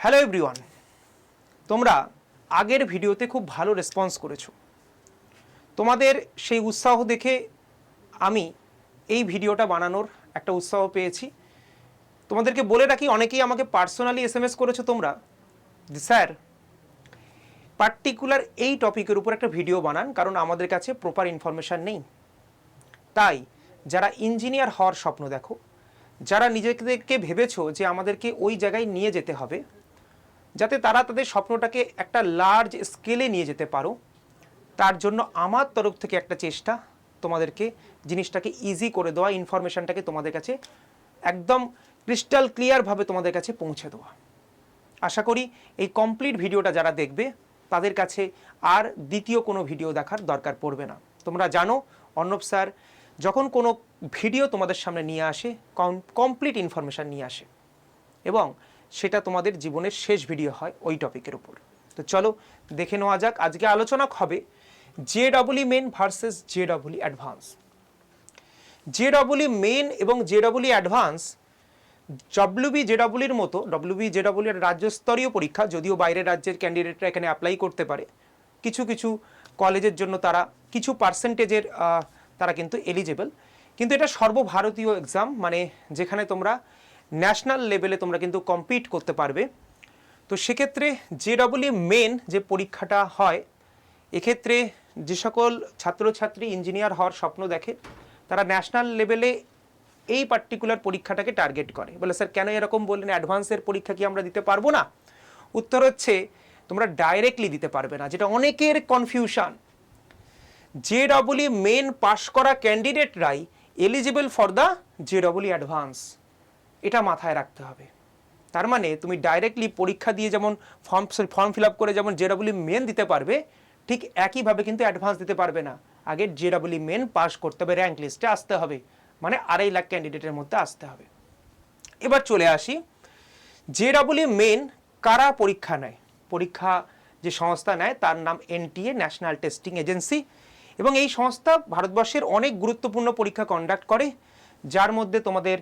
Hello everyone তোমরা আগের ভিডিওতে খুব ভালো রেসপন্স করেছ। তোমাদের সেই উৎসাহ দেখে আমি এই ভিডিওটা বানানোর একটা উৎসাহ পেয়েছি। তোমাদেরকে বলে রাখি, অনেকেই আমাকে পার্সোনালি এস এম এস করেছ তোমরা। স্যার পার্টিকুলার এই টপিকের উপর একটা ভিডিও বানান, কারণ আমাদের কাছে প্রপার ইনফরমেশান নেই। তাই, যারা ইঞ্জিনিয়ার হওয়ার স্বপ্ন দেখো, যারা নিজেদেরকে ভেবেছো যে আমাদেরকে ওই জায়গায় নিয়ে যেতে হবে যাতে তারা তাদের স্বপ্নটাকে একটা লার্জ স্কেলে নিয়ে যেতে পারো। তার জন্য আমার তরফ থেকে একটা চেষ্টা তোমাদেরকে জিনিসটাকে ইজি করে দেওয়া ইনফরমেশনটাকে তোমাদের কাছে একদম ক্রিস্টাল ক্লিয়ারভাবে তোমাদের কাছে পৌঁছে দেওয়া। আশা করি এই কমপ্লিট ভিডিওটা যারা দেখবে, তাদের কাছে আর দ্বিতীয় কোনো ভিডিও দেখার দরকার পড়বে না। তোমরা জানো, অর্ণব স্যার যখন কোনো ভিডিও তোমাদের সামনে নিয়ে আসে কমপ্লিট ইনফরমেশান নিয়ে আসে। এবং সেটা তোমাদের জীবনের শেষ ভিডিও হয় ওই টপিকের উপর। তো চলো দেখে নেওয়া যাক, আজকে আলোচনা হবে J double E main versus J double E advance. J double E main এবং J double E advance WB জেডাবলির মতো ডব্লিউবি এর রাজ্যস্তরীয় পরীক্ষা, যদিও বাইরের রাজ্যের ক্যান্ডিডেটরা এখানে অ্যাপ্লাই করতে পারে। কিছু কিছু কলেজের জন্য তারা, কিছু পার্সেন্টেজের তারা কিন্তু এলিজেবল কিন্তু এটা সর্বভারতীয় এক্সাম মানে যেখানে তোমরা ন্যাশনাল লেভেলে তোমরা কিন্তু কম্পিট করতে পারবে। তো সেক্ষেত্রে জেডাবলি মেন যে পরীক্ষাটা হয়, এক্ষেত্রে যে সকল ছাত্রছাত্রী ইঞ্জিনিয়ার হওয়ার স্বপ্ন দেখে, তারা ন্যাশনাল লেভেলে এই পার্টিকুলার পরীক্ষাটাকে টার্গেট করে। বলে, স্যার, কেন এরকম বললেন? অ্যাডভান্সের পরীক্ষা কি আমরা দিতে পারব না? উত্তর হচ্ছে, তোমরা ডাইরেক্টলি দিতে পারবে না। যেটা অনেকের কনফিউশন জে মেন পাশ করা ক্যান্ডিডেটরাই eligible for the J double E advance এটা মাথায় রাখতে হবে। তার মানে তুমি ডাইরেক্টলি পরীক্ষা দিয়ে যেমন ফর্ম ফর্ম ফিল আপ করে যেমন জে ডবলই মেন দিতে পারবে, ঠিক একইভাবে কিন্তু অ্যাডভান্স দিতে পারবে না। আগে জে ডবলই মেন পাস করতে হবে র্যাঙ্ক লিস্টে আসতে হবে। মানে আড়াই লাখ ক্যান্ডিডেটের মধ্যে আসতে হবে। এবার চলে আসি জে ডাবলই মেন কারা পরীক্ষা নেয়? পরীক্ষা যে সংস্থা নেয়, তার নাম এনটিএ ন্যাশনাল টেস্টিং এজেন্সি এবং এই সংস্থা ভারতবর্ষের অনেক গুরুত্বপূর্ণ পরীক্ষা কন্ডাক্ট করে, যার মধ্যে তোমাদের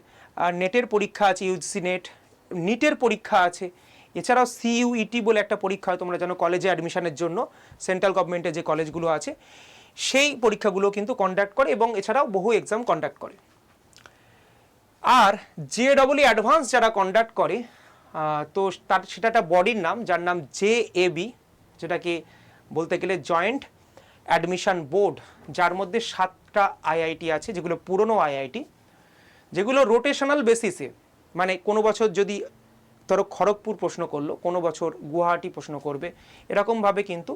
নেটের পরীক্ষা আছে ইউজিসি নেট নিটের পরীক্ষা আছে। এছাড়াও সিইউইটি বলে একটা পরীক্ষা হয় তোমরা জানো কলেজে অ্যাডমিশনের জন্য সেন্ট্রাল গভর্নমেন্টের যে কলেজগুলো আছে, সেই পরীক্ষাগুলো কিন্তু কন্ডাক্ট করে এবং এছাড়াও বহু এক্সাম কন্ডাক্ট করে। আর জে ডবলই অ্যাডভান্স যারা কন্ডাক্ট করে তো তার, সেটা একটা বডির নাম, যার নাম জে এ বি যেটাকে বলতে গেলে জয়েন্ট অ্যাডমিশন বোর্ড যার মধ্যে সাতটা আইআইটি আছে, যেগুলো পুরনো আইআইটি যেগুলো রোটেশনাল বেসিসে মানে কোনো বছর যদি ধরো খড়গপুর প্রশ্ন করল, কোনো বছর গুয়াহাটি প্রশ্ন করবে, এরকমভাবে কিন্তু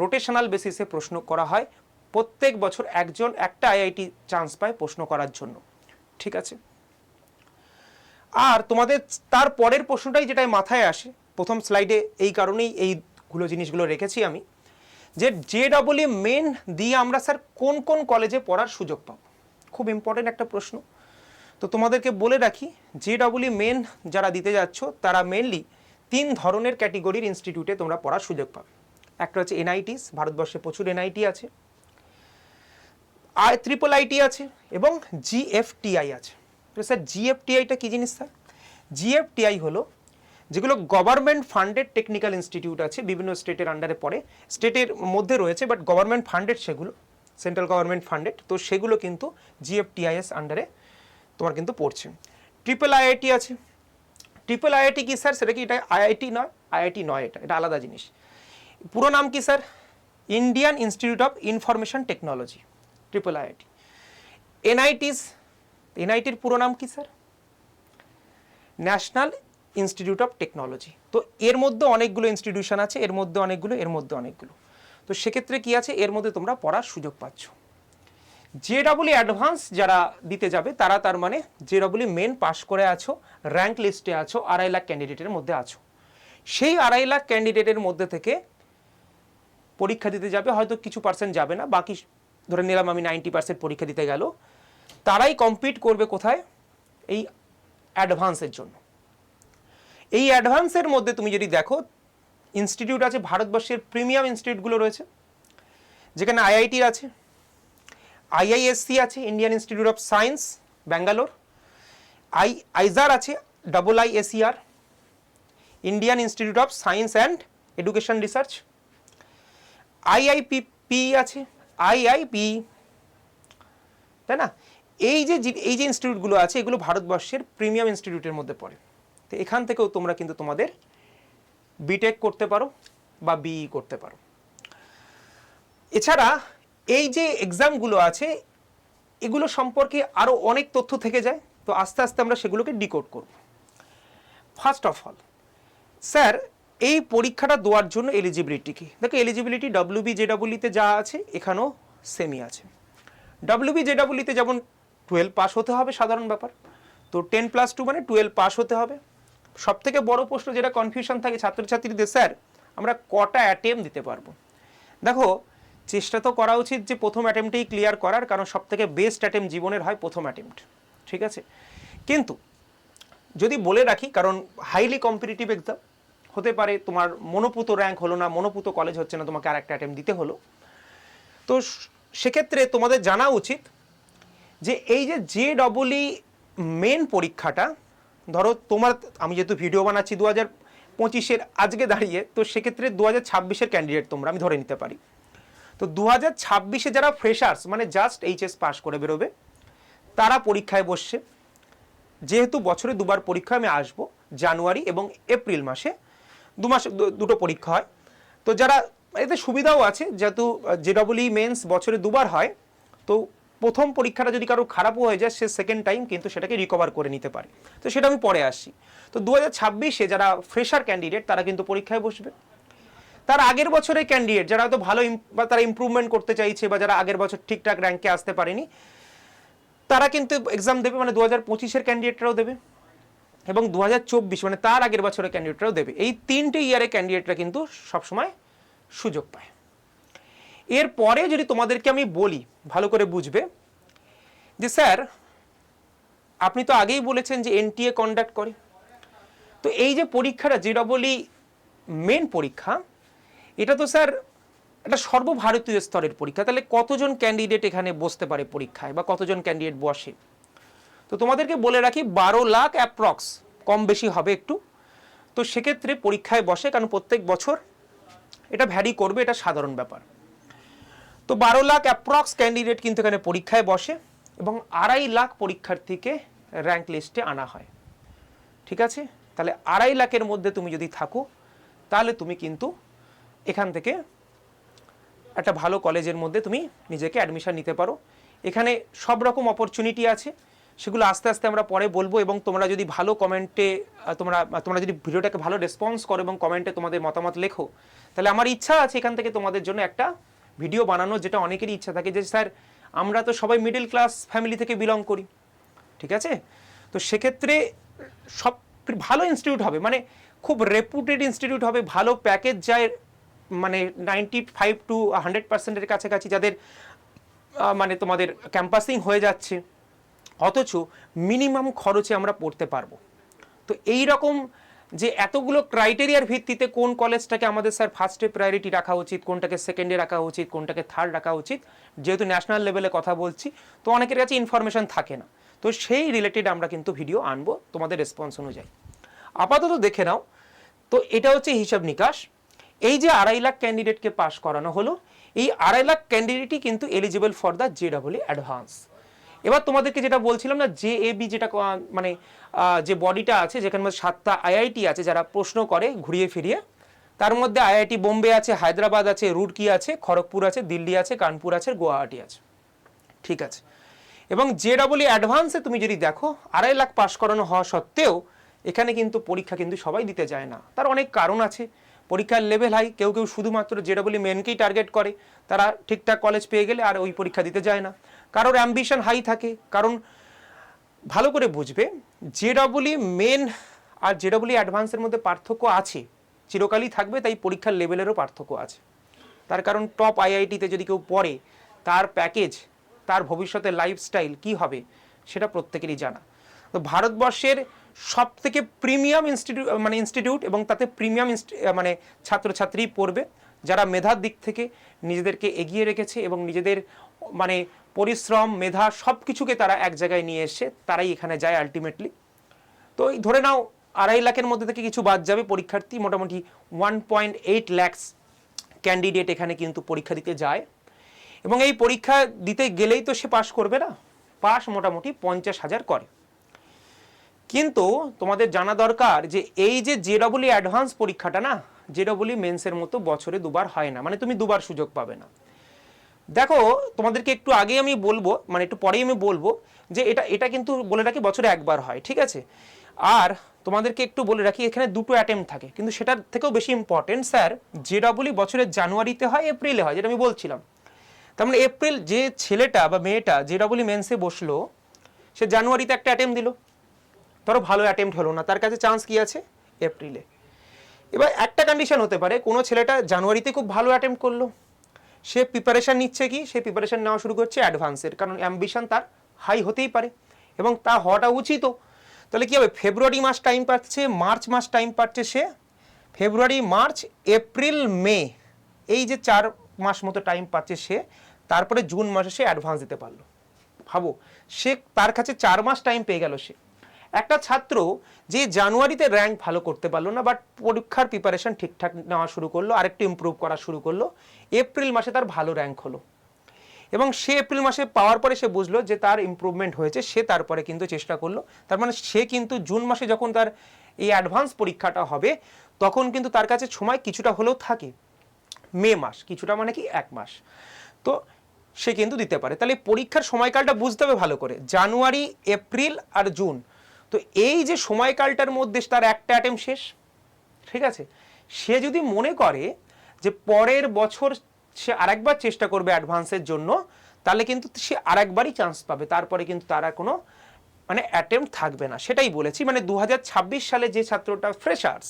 রোটেশনাল বেসিসে প্রশ্ন করা হয় প্রত্যেক বছর একজন, একটা আইআইটি চান্স পায় প্রশ্ন করার জন্য। ঠিক আছে? আর তোমাদের তার পরের প্রশ্নটাই যেটাই মাথায় আসে, প্রথম স্লাইডে এই কারণেই এইগুলো জিনিসগুলো রেখেছি আমি, যে জে ডাবল মেন দিয়ে আমরা স্যার কোন কোন কলেজে পড়ার সুযোগ পাবো? খুব ইম্পর্টেন্ট একটা প্রশ্ন। তো তোমাদেরকে বলে রাখি জে ডাবলই মেন যারা দিতে যাচ্ছ, তারা মেনলি তিন ধরনের ক্যাটেগরির ইনস্টিটিউটে তোমরা পড়ার সুযোগ পাবে। একটা হচ্ছে এনআইটিস ভারতবর্ষে প্রচুর এনআইটি আছে। আই ট্রিপল আইটি আছে এবং জিএফটিআই আছে। তো স্যার জিএফটিআইটা কী জিনিস স্যার জিএফটিআই হলো যেগুলো গভর্নমেন্ট ফান্ডেড টেকনিক্যাল ইনস্টিটিউট আছে, বিভিন্ন স্টেটের আন্ডারে পড়ে। স্টেটের মধ্যে রয়েছে বাট গভর্নমেন্ট ফান্ডেড সেগুলো সেন্ট্রাল গভর্নমেন্ট ফান্ডেড তো সেগুলো কিন্তু জিএফটিআইএস আন্ডারে তোমার কিন্তু পড়ছে। ট্রিপল আইআইটি আছে। ট্রিপল আইআইটি কি স্যার সেটা কি? এটা আইআইটি নয়? আইআইটি নয় এটা। এটা আলাদা জিনিস। পুরো নাম কি sir Indian institute of information technology triple IIT NITs এনআইটির পুরো নাম কি sir national institute of technology তো এর মধ্যে অনেকগুলো ইনস্টিটিউশন আছে, এর মধ্যে অনেকগুলো, এর মধ্যে অনেকগুলো। তো সেক্ষেত্রে কি আছে? এর মধ্যে তোমরা পড়ার সুযোগ পাচ্ছ। জে ডাবলি অ্যাডভান্স যারা দিতে যাবে, তারা তার মানে জে ডাবলি মেন পাস করে আছো র্যাঙ্ক লিস্টে আছো, আড়াই লাখ ক্যান্ডিডেটের মধ্যে আছো। সেই আড়াই লাখ ক্যান্ডিডেটের মধ্যে থেকে পরীক্ষা দিতে যাবে, হয়তো কিছু পার্সেন্ট যাবে না, বাকি ধরে নিলাম আমি নাইনটি পার্সেন্ট পরীক্ষা দিতে গেল, তারাই কম্পিট করবে কোথায়? এই অ্যাডভান্সের জন্য। এই অ্যাডভান্সের মধ্যে তুমি যদি দেখো ইনস্টিটিউট আছে, ভারতবর্ষের প্রিমিয়াম ইনস্টিটিউটগুলো রয়েছে, যেখানে আইআইটি আছে আইআইএসসি আছে Indian institute of science Bangalore I, IISER আছে double I SCR Indian institute of science and education research IIP P আছে, আইআইপি, তাই না? এই যে এই যে ইনস্টিটিউটগুলো আছে, এগুলো ভারতবর্ষের প্রিমিয়াম ইনস্টিটিউটের মধ্যে পড়ে। তো এখান থেকেও তোমরা কিন্তু তোমাদের বিটেক করতে পারো বা বিই করতে পারো। এছাড়া এই যে এক্সামগুলো আছে, এগুলো সম্পর্কে আরও অনেক তথ্য থেকে যায়, তো আস্তে আস্তে আমরা সেগুলোকে ডিকোড করব। ফার্স্ট অফ অল স্যার, এই পরীক্ষাটা দেওয়ার জন্য এলিজিবিলিটি কি? দেখো এলিজিবিলিটি ডব্লিউবি জেডাব্লিউতে যা আছে, এখানেও সেমই আছে। ডব্লিউবি জেডাব্লিউতে যেমন টুয়েলভ পাস হতে হবে সাধারণ ব্যাপার, তো টেন প্লাস টু মানে টুয়েলভ পাস হতে হবে। সব থেকে বড় প্রশ্ন যেটা কনফিউশন থাকে ছাত্রছাত্রীদের, স্যার, আমরা কটা অ্যাটেম দিতে পারব? দেখো চেষ্টা তো করা উচিত যে প্রথম অ্যাটেম্পটেই ক্লিয়ার করার, কারণ সব থেকে বেস্ট অ্যাটেম্প জীবনের হয় প্রথম অ্যাটেম্পট। ঠিক আছে? কিন্তু যদি বলে রাখি, কারণ হাইলি কম্পিটিটিভ এক্সাম, হতে পারে তোমার মনোপুত র্যাঙ্ক হলো না, মনোপুত কলেজ হচ্ছে না, তোমাকে আর একটা অ্যাটেম্প দিতে হলো। তো সেক্ষেত্রে তোমাদের জানা উচিত যে এই যে জে ডবলই মেন পরীক্ষাটা, ধরো তোমার, আমি যেহেতু ভিডিও বানাচ্ছি দু হাজার পঁচিশের আজকে দাঁড়িয়ে, তো সেক্ষেত্রে দু হাজার ছাব্বিশের ক্যান্ডিডেট তোমরা, আমি ধরে নিতে পারি। তো দু হাজার ছাব্বিশে যারা ফ্রেশার্স মানে জাস্ট এইচএস পাস করে বেরোবে, তারা পরীক্ষায় বসছে। যেহেতু বছরে দুবার পরীক্ষা আমি আসব, জানুয়ারি এবং এপ্রিল মাসে, দু মাস দুটো পরীক্ষা হয়। তো যারা, এতে সুবিধাও আছে, যেহেতু জেডবলই মেন্স বছরে দুবার হয়, তো প্রথম পরীক্ষাটা যদি কারও খারাপও হয়ে যায়, সে সেকেন্ড টাইম কিন্তু সেটাকে রিকভার করে নিতে পারে। তো সেটা আমি পরে আসছি। তো দু হাজার ছাব্বিশে যারা ফ্রেশার ক্যান্ডিডেট তারা কিন্তু পরীক্ষায় বসবে। তার আগের বছরের ক্যান্ডিডেট যারা হয়তো ভালো তারা ইমপ্রুভমেন্ট করতে চাইছে বা যারা আগের বছর ঠিকঠাক র্যাঙ্কে আসতে পারেনি, তারা কিন্তু এক্সাম দেবে মানে দু হাজার পঁচিশের ক্যান্ডিডেটরাও দেবে এবং দু হাজার চব্বিশ মানে তার আগের বছরের ক্যান্ডিডেটরাও দেবে। এই তিনটে ইয়ারের ক্যান্ডিডেটরা কিন্তু সবসময় সুযোগ পায়। এরপরে যদি তোমাদেরকে আমি বলি, ভালো করে বুঝবে, যে স্যার, আপনি তো আগেই বলেছেন যে এনটিএ কন্ডাক্ট করে। তো এই যে পরীক্ষাটা, যে ডবলই মেন পরীক্ষা এটা তো স্যার একটা সর্বভারতীয় স্তরের পরীক্ষা। তাহলে কতজন ক্যান্ডিডেট এখানে বসতে পারে পরীক্ষায় বা কতজন ক্যান্ডিডেট বসে? তো তোমাদেরকে বলে রাখি, বারো লাখ অ্যাপ্রক্স কম বেশি হবে একটু। তো সেক্ষেত্রে পরীক্ষায় বসে, কারণ প্রত্যেক বছর এটা ভ্যারি করবে, এটা সাধারণ ব্যাপার। তো বারো লাখ অ্যাপ্রক্স ক্যান্ডিডেট কিন্তু এখানে পরীক্ষায় বসে এবং আড়াই লাখ পরীক্ষার্থীকে র্যাঙ্ক লিস্টে আনা হয়। ঠিক আছে? তাহলে আড়াই লাখের মধ্যে তুমি যদি থাকো, তাহলে তুমি কিন্তু এখান থেকে একটা ভালো কলেজের মধ্যে তুমি নিজেকে অ্যাডমিশন নিতে পারো। এখানে সব রকম অপরচুনিটি আছে। সেগুলো আস্তে আস্তে আমরা পরে বলব এবং তোমরা যদি ভালো কমেন্টে তোমরা তোমরা যদি ভিডিওটাকে ভালো রেসপন্স করো এবং কমেন্টে তোমাদের মতামত লেখো, তাহলে আমার ইচ্ছা আছে এখান থেকে তোমাদের জন্য একটা ভিডিও বানানো, যেটা অনেকেরই ইচ্ছা থাকে যে, স্যার, আমরা তো সবাই মিডল ক্লাস ফ্যামিলি থেকে বিলং করি। ঠিক আছে? তো সেক্ষেত্রে সব, ভালো ইনস্টিটিউট হবে। মানে খুব রেপুটেড ইনস্টিটিউট হবে, ভালো প্যাকেজ যায় মানে নাইনটি ফাইভ টু হান্ড্রেড পার্সেন্টের কাছাকাছি যাদের মানে তোমাদের ক্যাম্পাসিং হয়ে যাচ্ছে, অথচ মিনিমাম খরচে আমরা পড়তে পারব। তো এই রকম যে এতগুলো ক্রাইটেরিয়ার ভিত্তিতে কোন কলেজটাকে আমাদের স্যার ফার্স্টে প্রায়োরিটি রাখা উচিত, কোনটাকে সেকেন্ডে রাখা উচিত, কোনটাকে থার্ড রাখা উচিত, যেহেতু ন্যাশনাল লেভেলে কথা বলছি, তো অনেকের কাছে ইনফরমেশন থাকে না। তো সেই রিলেটেড আমরা কিন্তু ভিডিও আনব তোমাদের রেসপন্স অনুযায়ী। আপাতত দেখে নাও, তো এটা হচ্ছে হিসাব নিকাশ। এই যে আড়াই লাখ ক্যান্ডিডেটকে পাস করানো হলো, এই আড়াই লাখ ক্যান্ডিডেটই কিন্তু eligible for the J double advance এবার তোমাদেরকে যেটা বলছিলাম না জে এ বি যেটা মানে যে বডিটা আছে, যেখানে মধ্যে সাতটা আইআইটি আছে, যারা প্রশ্ন করে ঘুরিয়ে ফিরিয়ে, তার মধ্যে আইআইটি বোম্বে আছে, হায়দ্রাবাদ আছে রুড়কি আছে, খড়গপুর আছে, দিল্লি আছে, কানপুর আছে গুয়াহাটি আছে। ঠিক আছে। এবং জে ডাবল অ্যাডভান্সে তুমি যদি দেখো, আড়াই লাখ পাস করানো হওয়া সত্ত্বেও, এখানে কিন্তু পরীক্ষা কিন্তু সবাই দিতে যায় না। তার অনেক কারণ আছে। পরীক্ষার লেভেল হাই কেউ কেউ শুধুমাত্র জে ডাবল মেনকেই টার্গেট করে। তারা ঠিকঠাক কলেজ পেয়ে গেলে আর ওই পরীক্ষা দিতে যায় না। কারোর অ্যাম্বিশন হাই থাকে, কারণ ভালো করে বুঝবে জে ডাবলই মেন আর জে ডাবলই অ্যাডভান্সের মধ্যে পার্থক্য আছে, চিরকালই থাকবে, তাই পরীক্ষার লেভেলেরও পার্থক্য আছে। তার কারণ টপ আইআইটিতে যদি কেউ পড়ে, তার প্যাকেজ তার ভবিষ্যতের লাইফস্টাইল কি হবে, সেটা প্রত্যেকেরই জানা। তো ভারতবর্ষের সব থেকে প্রিমিয়াম ইনস্টিটিউট মানে ইনস্টিটিউট এবং তাতে প্রিমিয়াম মানে ছাত্রছাত্রী পড়বে, যারা মেধার দিক থেকে নিজেদেরকে এগিয়ে রেখেছে এবং নিজেদের মানে পরিশ্রম, মেধা সব কিছুকে তারা এক জায়গায় নিয়ে এসে তারাই এখানে যায় আলটিমেটলি তো এই ধরে নাও, আড়াই লাখের মধ্যে থেকে কিছু বাদ যাবে পরীক্ষার্থী, মোটামুটি one point eight lakhs candidate এখানে কিন্তু পরীক্ষা দিতে যায়। এবং এই পরীক্ষা দিতে গেলেই তো সে পাশ করবে না। পাশ মোটামুটি পঞ্চাশ হাজার করে। কিন্তু তোমাদের জানা দরকার যে এই যে জেডবলি অ্যাডভান্স পরীক্ষাটা না জেডবলি মেন্সের মতো বছরে দুবার হয় না মানে তুমি দুবার সুযোগ পাবে না। দেখো, তোমাদেরকে একটু আগে আমি বলব মানে একটু পরেই আমি বলব যে এটা এটা কিন্তু বলে রাখি বছরে একবার হয়, ঠিক আছে? আর তোমাদেরকে একটু বলে রাখি, এখানে দুটো অ্যাটেম্প থাকে, কিন্তু সেটার থেকেও বেশি ইম্পর্টেন্ট স্যার জেডবলি বছরের জানুয়ারিতে হয়, এপ্রিলে হয়, যেটা আমি বলছিলাম। তার মানে এপ্রিল যে ছেলেটা বা মেয়েটা জেডবলি মেন্সে বসল, সে জানুয়ারিতে একটা অ্যাটেম্প দিল। ধরো ভালো অ্যাটেম্প হলো না। তার কাছে চান্স কি আছে? এপ্রিলে এবার একটা কন্ডিশন হতে পারে, কোনো ছেলেটা জানুয়ারিতে খুব ভালো অ্যাটেম্প করল। সে প্রিপারেশান নিচ্ছে কি? সে প্রিপারেশন নেওয়া শুরু করছে অ্যাডভান্সের কারণ অ্যাম্বিশন তার হাই হতেই পারে এবং তা হওয়াটা উচিতও তাহলে কি হবে? ফেব্রুয়ারি মাস টাইম পাচ্ছে মার্চ মাস টাইম পাচ্ছে সে। ফেব্রুয়ারি মার্চ এপ্রিল মে এই যে চার মাস মতো টাইম পাচ্ছে সে, তারপরে জুন মাসে সে অ্যাডভান্স দিতে পারল। ভাবো, সে তার কাছে চার মাস টাইম পেয়ে গেল সে। একটা ছাত্র যে জানুয়ারিতে র্যাঙ্ক ভালো করতে পারল না বাট পরীক্ষার প্রিপারেশন ঠিকঠাক নেওয়া শুরু করল, আরেকটু ইমপ্রুভ করা শুরু করল এপ্রিল মাসে তার ভালো র্যাঙ্ক হলো। এবং সে এপ্রিল মাসে পাওয়ার পরে সে বুঝলো যে তার ইমপ্রুভমেন্ট হয়েছে, সে তারপরে কিন্তু চেষ্টা করল। তার মানে সে কিন্তু জুন মাসে যখন তার এই অ্যাডভান্স পরীক্ষাটা হবে, তখন কিন্তু তার কাছে সময় কিছুটা হলেও থাকে। মে মাস, কিছুটা মানে কি এক মাস। তো সে কিন্তু দিতে পারে। তাহলে পরীক্ষার সময়কালটা বুঝতে হবে ভালো করে। জানুয়ারি এপ্রিল আর জুন তো এই যে সময়কালটার মধ্যে তার একটা অ্যাটেম শেষ, ঠিক আছে? সে যদি মনে করে যে পরের বছর সে আরেকবার চেষ্টা করবে অ্যাডভান্সের জন্য, তাহলে কিন্তু সে আরেকবারই চান্স পাবে। তারপরে কিন্তু তার কোনো মানে অ্যাটেম্প থাকবে না। সেটাই বলেছি। মানে দু হাজার ছাব্বিশ সালে যে ছাত্রটা ফ্রেশার্স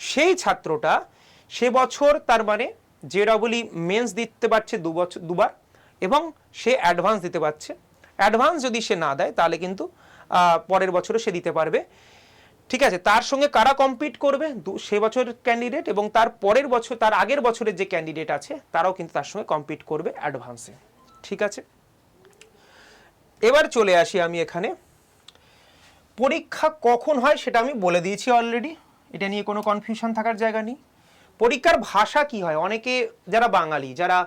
সেই ছাত্রটা সে বছর তার মানে যে ডবলই মেন্স দিতে পারছে দু বছর দুবার এবং সে অ্যাডভান্স দিতে পারছে। অ্যাডভান্স যদি সে না দেয়, তাহলে কিন্তু পরের বছরে সে দিতে পারবে। ঠিক আছে, তার সঙ্গে কারা কম্পিট করবে? সে বছর ক্যান্ডিডেট এবং তার পরের বছর, তার আগের বছরের যে ক্যান্ডিডেট আছে, তারাও কিন্তু তার সঙ্গে কম্পিট করবে অ্যাডভান্সে ঠিক আছে? এবার চলে আসি আমি এখানে। পরীক্ষা কখন হয় সেটা আমি বলে দিয়েছি অলরেডি এটা নিয়ে কোনো কনফিউশন থাকার জায়গা নেই। পরীক্ষার ভাষা কি হয়? অনেকে যারা বাঙালি, যারা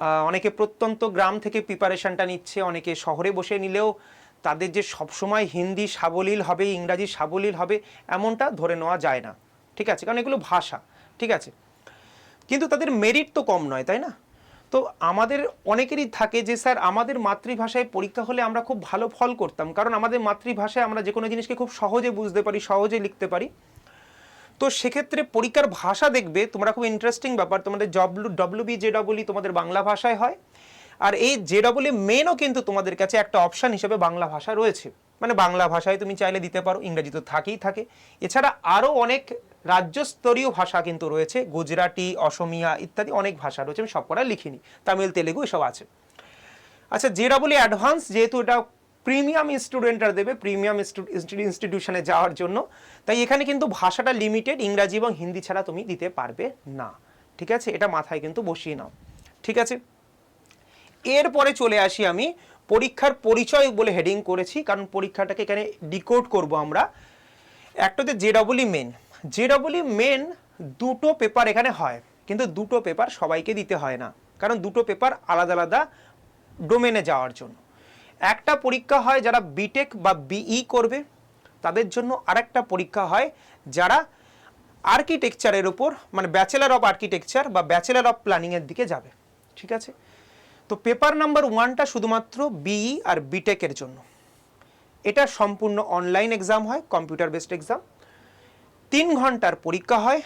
অনেকে প্রত্যন্ত গ্রাম থেকে প্রিপারেশনটা নিচ্ছে, অনেকে শহরে বসে নিলেও তাদের যে সবসময় হিন্দি সাবলীল হবে, ইংরাজি সাবলীল হবে, এমনটা ধরে নেওয়া যায় না। ঠিক আছে? কারণ এগুলো ভাষা। ঠিক আছে? কিন্তু তাদের মেরিট তো কম নয়, তাই না? তো আমাদের অনেকেরই থাকে যে, স্যার, আমাদের মাতৃভাষায় পরীক্ষা হলে আমরা খুব ভালো ফল করতাম। কারণ আমাদের মাতৃভাষায় আমরা যে কোনো জিনিসকে খুব সহজে বুঝতে পারি, সহজে লিখতে পারি। তো সেক্ষেত্রে পরীক্ষার ভাষা দেখবে, তোমরা খুব ইন্টারেস্টিং ব্যাপার, তোমাদের W W B J W তোমাদের বাংলা ভাষায় হয়। আর এই জে ডব্লিউ মেনও কিন্তু তোমাদের কাছে একটা অপশান হিসেবে বাংলা ভাষা রয়েছে। মানে বাংলা ভাষায় তুমি চাইলে দিতে পারো, ইংরেজি তো থাকেই থাকে। এছাড়া আরও অনেক রাজ্যস্তরীয় ভাষা কিন্তু রয়েছে, গুজরাটি, অসমিয়া ইত্যাদি অনেক ভাষা রয়েছে, আমি সব কটা লিখিনি। তামিল, তেলেগু এসব আছে। আচ্ছা যে ডাবল অ্যাডভান্স যেহেতু এটা প্রিমিয়াম স্টুডেন্টরা দেবে প্রিমিয়াম ইনস্টিটিউশনে যাওয়ার জন্য। তাই এখানে কিন্তু ভাষাটা লিমিটেড ইংরাজি এবং হিন্দি ছাড়া তুমি দিতে পারবে না। ঠিক আছে? এটা মাথায় কিন্তু বসিয়ে নাও। ঠিক আছে? এরপরে চলে আসি আমি পরীক্ষার পরিচয় বলে হেডিং করেছি, কারণ পরীক্ষাটাকে এখানে ডিকোড করব আমরা। একটা হচ্ছে J double E main J main দুটো পেপার এখানে হয়, কিন্তু দুটো পেপার সবাইকে দিতে হয় না। কারণ দুটো পেপার আলাদা আলাদা ডোমেনে যাওয়ার জন্য। একটা পরীক্ষা হয় যারা বিটেক বা বিই করবে, তাদের জন্য আরেকটা পরীক্ষা হয় যারা আর্কিটেকচারের উপর মানে ব্যাচেলার অফ আর্কিটেকচার বা ব্যাচেলার অফ প্ল্যানিংয়ের দিকে যাবে, ঠিক আছে? তো পেপার নাম্বার ওয়ানটা শুধুমাত্র বিই আর বিটেকের জন্য। এটা সম্পূর্ণ অনলাইন এক্সাম হয় কম্পিউটার বেসড এক্সাম তিন ঘণ্টার পরীক্ষা হয়,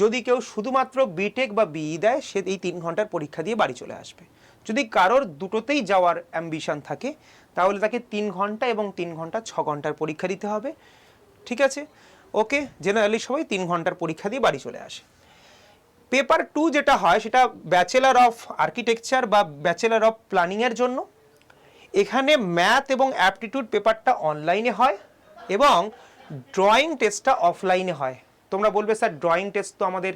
যদি কেউ শুধুমাত্র বিটেক বা বিই দেয়, সে এই তিন ঘণ্টার পরীক্ষা দিয়ে বাড়ি চলে আসবে। যদি কারোর দুটোতেই যাওয়ার অ্যাম্বিশন থাকে, তাহলে তাকে তিন ঘণ্টা এবং তিন ঘণ্টা ছ ঘণ্টার পরীক্ষা দিতে হবে। ঠিক আছে? ওকে জেনারেলি সবাই তিন ঘণ্টার পরীক্ষা দিয়ে বাড়ি চলে আসে। পেপার টু যেটা হয়, সেটা ব্যাচেলার অফ আর্কিটেকচার বা ব্যাচেলার অফ প্ল্যানিংয়ের জন্য। এখানে ম্যাথ এবং অ্যাপটিটিউড পেপারটা অনলাইনে হয় এবং ড্রয়িং টেস্টটা অফলাইনে হয়। তোমরা বলবে, স্যার ড্রয়িং টেস্ট তো আমাদের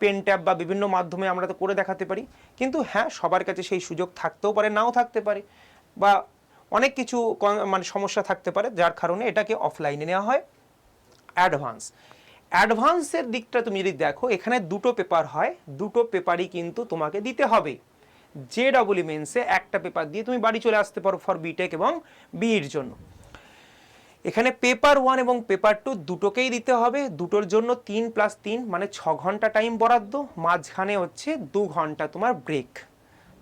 পেন ট্যাব বা বিভিন্ন মাধ্যমে আমরা তো করে দেখাতে পারি। কিন্তু হ্যাঁ সবার কাছে সেই সুযোগ থাকতেও পারে, নাও থাকতে পারে। বা অনেক কিছু মানে সমস্যা থাকতে পারে, যার কারণে এটাকে অফলাইনে নেওয়া হয়। অ্যাডভান্স অ্যাডভান্সের দিকটা তুমি যদি দেখো, এখানে দুটো পেপার হয়, দুটো পেপারই কিন্তু তোমাকে দিতে হবে। জে ডবল মেন্সে একটা পেপার দিয়ে তুমি বাড়ি চলে আসতে পারো ফর বিটেক এবং বিইর জন্য। এখানে পেপার ওয়ান এবং পেপার টু দুটোকেই দিতে হবে। দুটোর জন্য তিন প্লাস তিন মানে ছ ঘণ্টা টাইম বরাদ্দ। মাঝখানে হচ্ছে দু ঘণ্টা তোমার ব্রেক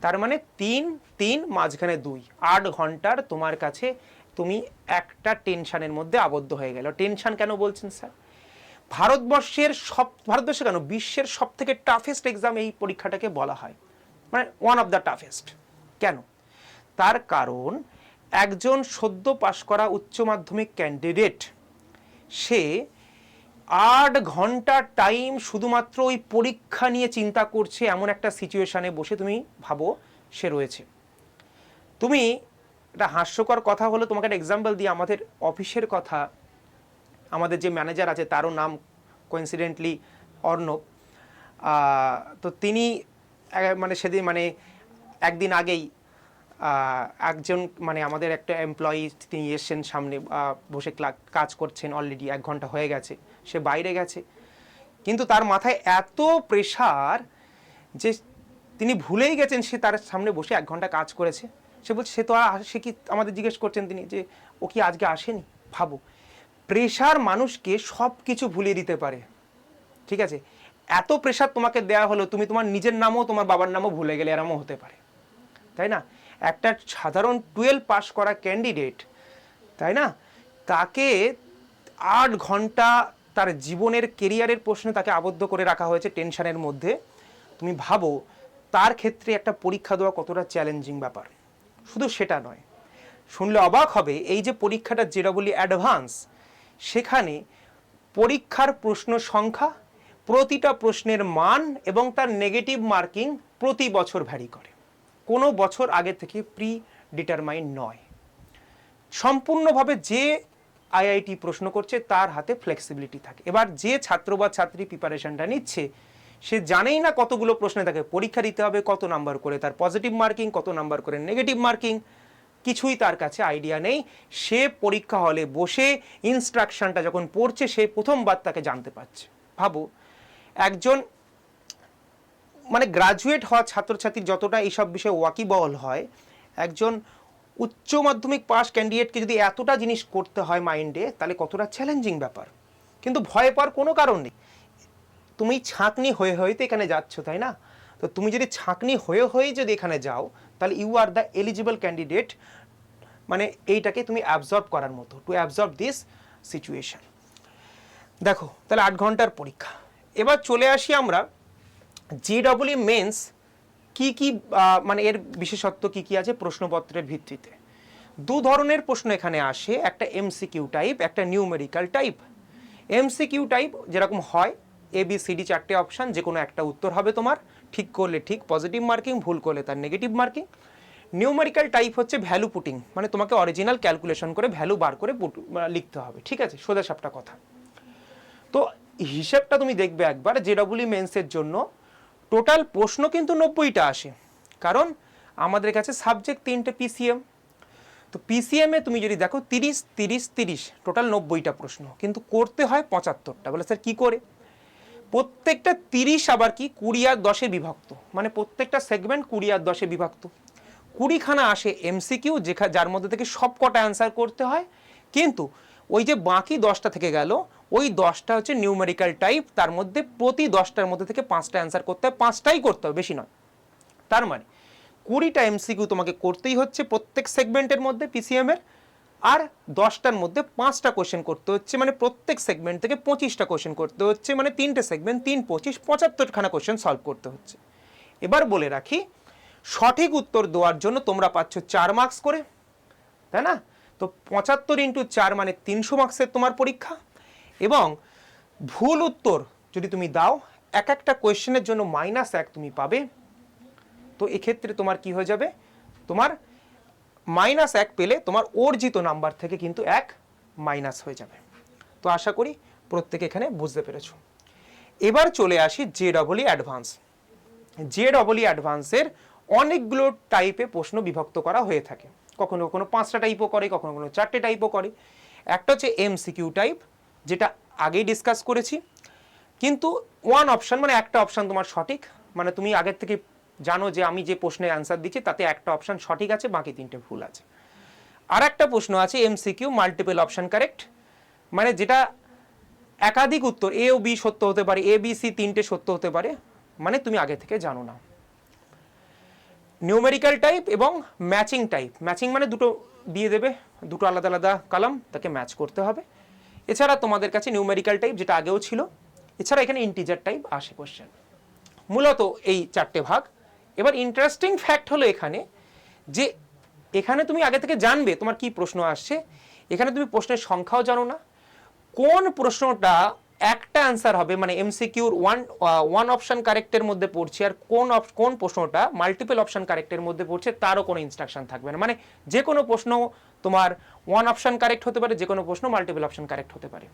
তার মানে তিন তিন, মাঝখানে দুই। আট ঘণ্টার তোমার কাছে তুমি একটা টেনশানের মধ্যে আবদ্ধ হয়ে গেল। টেনশান কেন বলছেন স্যার ভারতবর্ষের সব, ভারতবর্ষে কেন? বিশ্বের সব থেকে টাফেস্ট এক্সাম এই পরীক্ষাটাকে বলা হয়। মানে ওয়ান অফ দ্য টাফেস্ট কেন? তার কারণ একজন সদ্য পাশ করা উচ্চ মাধ্যমিক ক্যান্ডিডেট সে আট ঘণ্টা টাইম শুধুমাত্র ওই পরীক্ষা নিয়ে চিন্তা করছে, এমন একটা সিচুয়েশানে বসে তুমি ভাবো সে রয়েছে। তুমি একটা হাস্যকর কথা হলো, তোমাকে একটা এক্সাম্পল দিই, আমাদের অফিসের কথা। আমাদের যে ম্যানেজার আছে, তারও নাম কোইন্সিডেন্টলি অর্ণব। তো তিনি মানে সেদিন মানে একদিন আগেই একজন মানে আমাদের একটা এমপ্লয়ি তিনি এসছেন সামনে বসে কাজ করছেন অলরেডি এক ঘণ্টা হয়ে গেছে, সে বাইরে গেছে। কিন্তু তার মাথায় এত প্রেশার যে তিনি ভুলেই গেছেন সে তার সামনে বসে এক ঘণ্টা কাজ করেছে। সে বলছে, সে তো আর সে কি আমাদের জিজ্ঞেস করছেন তিনি যে, ও কি আজকে আসেনি? ভাবো প্রেশার মানুষকে সব কিছু ভুলিয়ে দিতে পারে। ঠিক আছে? এত প্রেশার তোমাকে দেওয়া হলো, তুমি তোমার নিজের নামও তোমার বাবার নামও ভুলে গেলে এরমও হতে পারে। তাই না? একটা সাধারণ টুয়েলভ পাস করা ক্যান্ডিডেট, তাই না? তাকে আট ঘণ্টা তার জীবনের কেরিয়ারের প্রশ্নে তাকে আবদ্ধ করে রাখা হয়েছে টেনশনের মধ্যে। তুমি ভাবো, তার ক্ষেত্রে একটা পরীক্ষা দেওয়া কতটা চ্যালেঞ্জিং ব্যাপার। শুধু সেটা নয়, শুনলে অবাক হবে এই যে পরীক্ষাটা যেটা বলি অ্যাডভান্স, সেখানে পরীক্ষার প্রশ্ন সংখ্যা, প্রতিটা প্রশ্নের মান এবং তার নেগেটিভ মার্কিং প্রতি বছর ভ্যারি করে। কোনো বছর আগে থেকে প্রি ডিটারমাইন নয়। সম্পূর্ণভাবে যে আইআইটি প্রশ্ন করছে, তার হাতে ফ্লেক্সিবিলিটি থাকে। এবার যে ছাত্র বা ছাত্রী প্রিপারেশনটা নিচ্ছে, সে জানেই না কতগুলো প্রশ্নে তাকে পরীক্ষা দিতে হবে, কত নাম্বার করে তার পজিটিভ মার্কিং কত নাম্বার করে নেগেটিভ মার্কিং কিছুই তার কাছে আইডিয়া নেই। সে পরীক্ষা হলে বসে ইনস্ট্রাকশনটা যখন পড়ছে, সে প্রথমবার তাকে জানতে পারছে। ভাবো, একজন মানে গ্রাজুয়েট হওয়া ছাত্রছাত্রীর যতটা এইসব বিষয়ে ওয়াকিবহল হয়, একজন উচ্চ মাধ্যমিক পাস ক্যান্ডিডেটকে যদি এতটা জিনিস করতে হয় মাইন্ডে তাহলে কতটা চ্যালেঞ্জিং ব্যাপার। কিন্তু ভয় পাওয়ার কোনো কারণ নেই। তুমি ছাঁকনি হয়ে হয়ে তো এখানে যাচ্ছ, তাই না? তো তুমি যদি ছাঁকনি হয়ে হয়ে যদি এখানে যাও, তাহলে you are the eligible candidate মানে এইটাকে তুমি অ্যাবজর্ব করার মতো টু অ্যাবজর্ব দিস সিচুয়েশন দেখো, তাহলে আট ঘণ্টার পরীক্ষা। এবার চলে আসি আমরা জেডব্লিউ মেন্স কি কি মানে এর বিশেষত্ব কি কি আছে প্রশ্নপত্রের ভিত্তিতে? দু ধরনের প্রশ্ন এখানে আসে, একটা এমসিকিউ টাইপ একটা নিউমেরিক্যাল টাইপ এমসিকিউ টাইপ যেরকম হয় এ বি সি ডি চারটে অপশান যে কোনো একটা উত্তর হবে তোমার, ঠিক করলে ঠিক পজিটিভ মার্কিং ভুল করলে তার নেগেটিভ মার্কিং নিউমেরিক্যাল টাইপ হচ্ছে ভ্যালু পুটিং মানে তোমাকে অরিজিনাল ক্যালকুলেশন করে ভ্যালু বার করে লিখতে হবে, ঠিক আছে? সোজা সাপটা কথা। তো হিসেবটা তুমি দেখবে একবার জেডব্লিউ মেন্সের জন্য টোটাল প্রশ্ন কিন্তু নব্বইটা আসে। কারণ আমাদের কাছে সাবজেক্ট তিনটে পিসিএম তো পিসিএম তুমি যদি দেখো তিরিশ তিরিশ তিরিশ টোটাল নব্বইটা প্রশ্ন। কিন্তু করতে হয় পঁচাত্তরটা। বলে স্যার কি করে? প্রত্যেকটা তিরিশ আবার কি? কুড়ি আর দশে বিভক্ত। মানে প্রত্যেকটা সেগমেন্ট কুড়ি আর দশে বিভক্ত। কুড়িখানা আসে এমসিকিউ যেখা যার মধ্যে থেকে সব কটা অ্যান্সার করতে হয়। কিন্তু ওই যে বাকি দশটা থেকে গেল ওই দশটা হচ্ছে নিউমেরিক্যাল টাইপ তার মধ্যে প্রতি দশটার মধ্যে থেকে পাঁচটা অ্যান্সার করতে হয়, পাঁচটাই করতে হবে, বেশি নয়। তার মানে কুড়িটা এমসিকিউ তোমাকে করতেই হচ্ছে প্রত্যেক সেগমেন্টের মধ্যে পিসিএম এর, আর দশটার মধ্যে পাঁচটা কোশ্চেন করতে হচ্ছে মানে প্রত্যেক সেগমেন্ট থেকে পঁচিশটা কোশ্চেন করতে হচ্ছে মানে তিনটে সেগমেন্ট তিন, পঁচিশ, পঁচাত্তরখানা কোয়েশ্চেন সলভ করতে হচ্ছে। এবার বলে রাখি, সঠিক উত্তর দেওয়ার জন্য তোমরা পাচ্ছ চার মার্কস করে, তাই না? তো পঁচাত্তর ইন্টু চার মানে তিনশো মার্কসের তোমার পরীক্ষা এবং ভুল উত্তর যদি তুমি দাও, এক একটা কোয়েশ্চেনের জন্য মাইনাস এক তুমি পাবে। তো এক্ষেত্রে তোমার কি হয়ে যাবে? তোমার মাইনাস এক পেলে তোমার অর্জিত নাম্বার থেকে কিন্তু এক মাইনাস হয়ে যাবে। তো আশা করি প্রত্যেকে এখানে বুঝতে পেরেছ। এবার চলে আসি J double E advance J double E অ্যাডভান্সের অনেকগুলো টাইপে প্রশ্ন বিভক্ত করা হয়ে থাকে। কখনো কখনো পাঁচটা টাইপও করে, কখনো কখনো চারটে টাইপও করে। একটা হচ্ছে এমসিকিউ টাইপ যেটা আগেই ডিসকাস করেছি। কিন্তু ওয়ান অপশান মানে একটা অপশান তোমার সঠিক। মানে তুমি আগের থেকে জানো যে আমি যে প্রশ্নের অ্যান্সার দিচ্ছি, তাতে একটা অপশান সঠিক আছে, বাকি তিনটে ভুল আছে। আর একটা প্রশ্ন আছে M MCQ multiple option correct মানে যেটা একাধিক উত্তর এ ও বি সত্য হতে পারে এ বি সি তিনটে সত্য হতে পারে মানে তুমি আগে থেকে জানো না। নিউমেরিক্যাল টাইপ এবং ম্যাচিং টাইপ ম্যাচিং মানে দুটো দিয়ে দেবে, দুটো আলাদা আলাদা কালাম তাকে ম্যাচ করতে হবে। এছাড়া তোমাদের কাছে নিউমেরিক্যাল টাইপ যেটা আগেও ছিল, এছাড়া এখানে ইন্টিজার টাইপ আসে কোশ্চেন মূলত এই চারটে ভাগ। এবার ইন্টারেস্টিং ফ্যাক্ট হলো এখানে যে এখানে তুমি আগে থেকে জানবে তোমার কি প্রশ্ন আসছে। এখানে তুমি প্রশ্নের সংখ্যাও জানো না। কোন প্রশ্নটা একটা অ্যান্সার হবে মানে এমসিকিউর ওয়ান ওয়ান অপশন কারেক্টের মধ্যে পড়ছে আর কোন কোন প্রশ্নটা মাল্টিপল অপশন কারেক্টের মধ্যে পড়ছে তারও কোনো ইনস্ট্রাকশন থাকবে না। মানে যে কোনো প্রশ্ন তোমার ওয়ান অপশন কারেক্ট হতে পারে, যে কোনো প্রশ্ন মাল্টিপল অপশন কারেক্ট হতে পারে।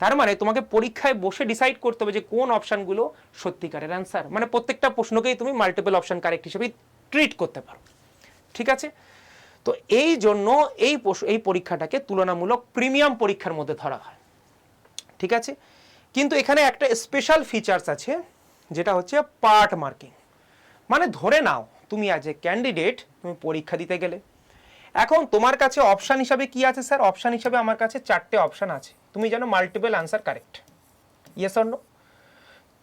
তার মানে তোমাকে পরীক্ষায় বসে ডিসাইড করতে হবে যে কোন অপশানগুলো সত্যিকারের অ্যান্সার মানে প্রত্যেকটা প্রশ্নকেই তুমি মাল্টিপল অপশন কারেক্ট হিসেবে ট্রিট করতে পারো। ঠিক আছে? তো এই জন্য এই এই পরীক্ষাটাকে তুলনামূলক প্রিমিয়াম পরীক্ষার মধ্যে ধরা হয়। ঠিক আছে? কিন্তু এখানে একটা স্পেশাল ফিচার্স আছে, যেটা হচ্ছে পার্ট মার্কিং মানে ধরে নাও, তুমি অ্যাজ এ ক্যান্ডিডেট তুমি পরীক্ষা দিতে গেলে। এখন তোমার কাছে অপশান হিসাবে কি আছে স্যার অপশান হিসাবে আমার কাছে চারটে অপশান আছে। তুমি জানো multiple answer correct yes or no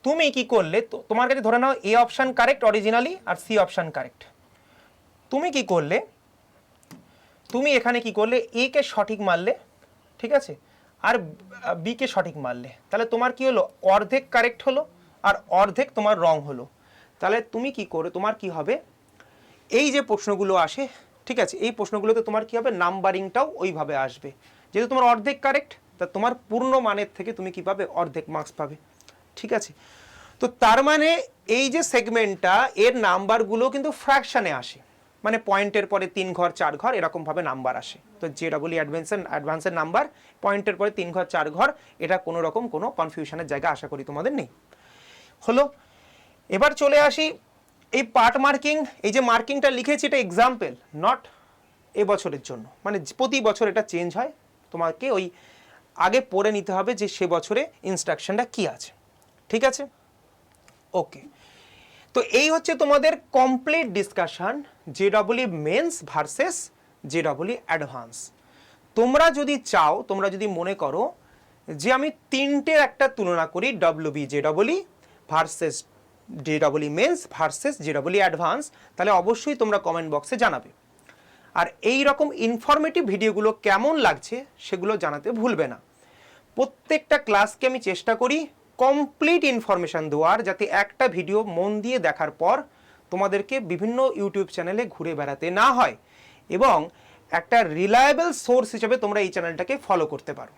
তুমি কি করলে তোমার কাছে ধরে নাও এ অপশান কারেক্ট অরিজিনালি আর সি অপশান কারেক্ট তুমি কি করলে, তুমি এখানে কি করলে, এ কে সঠিক মারলে, ঠিক আছে? আর বি কে সঠিক মারলে। তাহলে তোমার কি হলো? অর্ধেক কারেক্ট হলো আর অর্ধেক তোমার রং হলো। তাহলে তুমি কি করে, তোমার কি হবে? এই যে প্রশ্নগুলো আসে, ঠিক আছে? এই প্রশ্নগুলোতে তোমার কি হবে? নাম্বারিংটাও ওইভাবে আসবে। যেহেতু তোমার অর্ধেক কারেক্ট তা তোমার পূর্ণ মানের থেকে তুমি কি পাবে? অর্ধেক মার্কস পাবে। ঠিক আছে? তো তার মানে এই যে সেগমেন্টটা এর নাম্বারগুলো কিন্তু ফ্র্যাকশানে আসে। মানে পয়েন্টের পরে তিন ঘর, চার ঘর, এরকমভাবে নাম্বার আসে। তো যে ডাবলি অ্যাডভান্সের অ্যাডভান্সের নাম্বার পয়েন্টের পরে তিন ঘর, চার ঘর, এটা কোনো রকম কোনো কনফিউশনের জায়গা আশা করি তোমাদের নেই। হলো, এবার চলে আসি এই পার্ট মার্কিং এই যে মার্কিংটা লিখেছি এটা এক্সাম্পল নট এ বছরের জন্য। মানে প্রতি বছর এটা চেঞ্জ হয়। তোমাকে ওই আগে পড়ে নিতে হবে যে সে বছরে ইনস্ট্রাকশনটা কি আছে। ঠিক আছে? ওকে তো এই হচ্ছে তোমাদের complete discussion J double E mains versus J double E advance তোমরা যদি চাও, তোমরা যদি মনে করো যে আমি তিনটের একটা তুলনা করি W B J double E versus J double E mains versus J double E advance তাহলে অবশ্যই তোমরা কমেন্ট বক্সে জানাবে। আর এই রকম ইনফরমেটিভ ভিডিওগুলো কেমন লাগছে, সেগুলো জানাতে ভুলবে না। প্রত্যেকটা ক্লাসকে আমি চেষ্টা করি কমপ্লিট ইনফরমেশন দেওয়ার, যাতে একটা ভিডিও মন দিয়ে দেখার পর তোমাদেরকে বিভিন্ন ইউটিউব চ্যানেলে ঘুরে বেড়াতে না হয় এবং একটা রিলায়েবল সোর্স হিসেবে তোমরা এই চ্যানেলটাকে ফলো করতে পারো।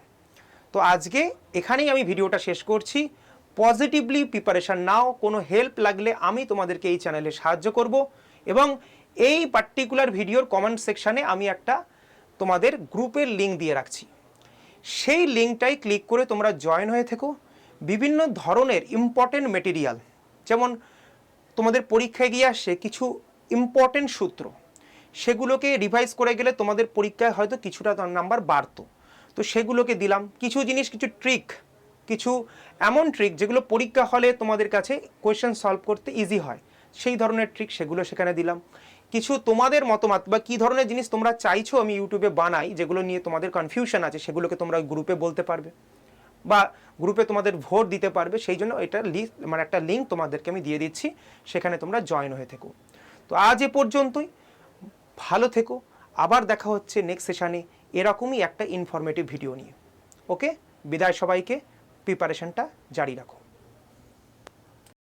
তো আজকে এখানেই আমি ভিডিওটা শেষ করছি। পজিটিভলি প্রিপারেশান নাও, কোনো হেল্প লাগলে আমি তোমাদেরকে এই চ্যানেলে সাহায্য করব এবং এই পার্টিকুলার ভিডিওর কমেন্ট সেকশানে আমি একটা তোমাদের গ্রুপের লিঙ্ক দিয়ে রাখছি। সেই লিঙ্কটাই ক্লিক করে তোমরা জয়েন হয়ে থেকো। বিভিন্ন ধরনের ইম্পর্টেন্ট মেটেরিয়াল যেমন তোমাদের পরীক্ষায় গিয়ে আসছে কিছু ইম্পর্টেন্ট সূত্র। সেগুলোকে রিভাইজ করে গেলে তোমাদের পরীক্ষায় হয়তো কিছুটা নাম্বার বাড়তো। তো সেগুলোকে দিলাম। কিছু জিনিস, কিছু ট্রিক কিছু এমন ট্রিক যেগুলো পরীক্ষা হলে তোমাদের কাছে কোয়েশ্চেন সলভ করতে ইজি হয়। সেই ধরনের ট্রিক সেগুলো সেখানে দিলাম। কিছু তোমাদের মতামত বা কী ধরনের জিনিস তোমরা চাইছো আমি ইউটিউবে বানাই, যেগুলো নিয়ে তোমাদের কনফিউশন আছে, সেগুলোকে তোমরা গ্রুপে বলতে পারবে। বা গ্রুপে তোমাদের ভোট দিতে পারবে, সেই জন্য এটা লিস্ট মানে একটা লিঙ্ক তোমাদেরকে আমি দিয়ে দিচ্ছি, সেখানে তোমরা জয়েন হয়ে থেকো। তো আজ এ পর্যন্তই, ভালো থেকো, আবার দেখা হচ্ছে নেক্সট সেশানে এরকমই একটা ইনফরমেটিভ ভিডিও নিয়ে। ওকে বিদায় সবাইকে প্রিপারেশনটা জারি রাখো।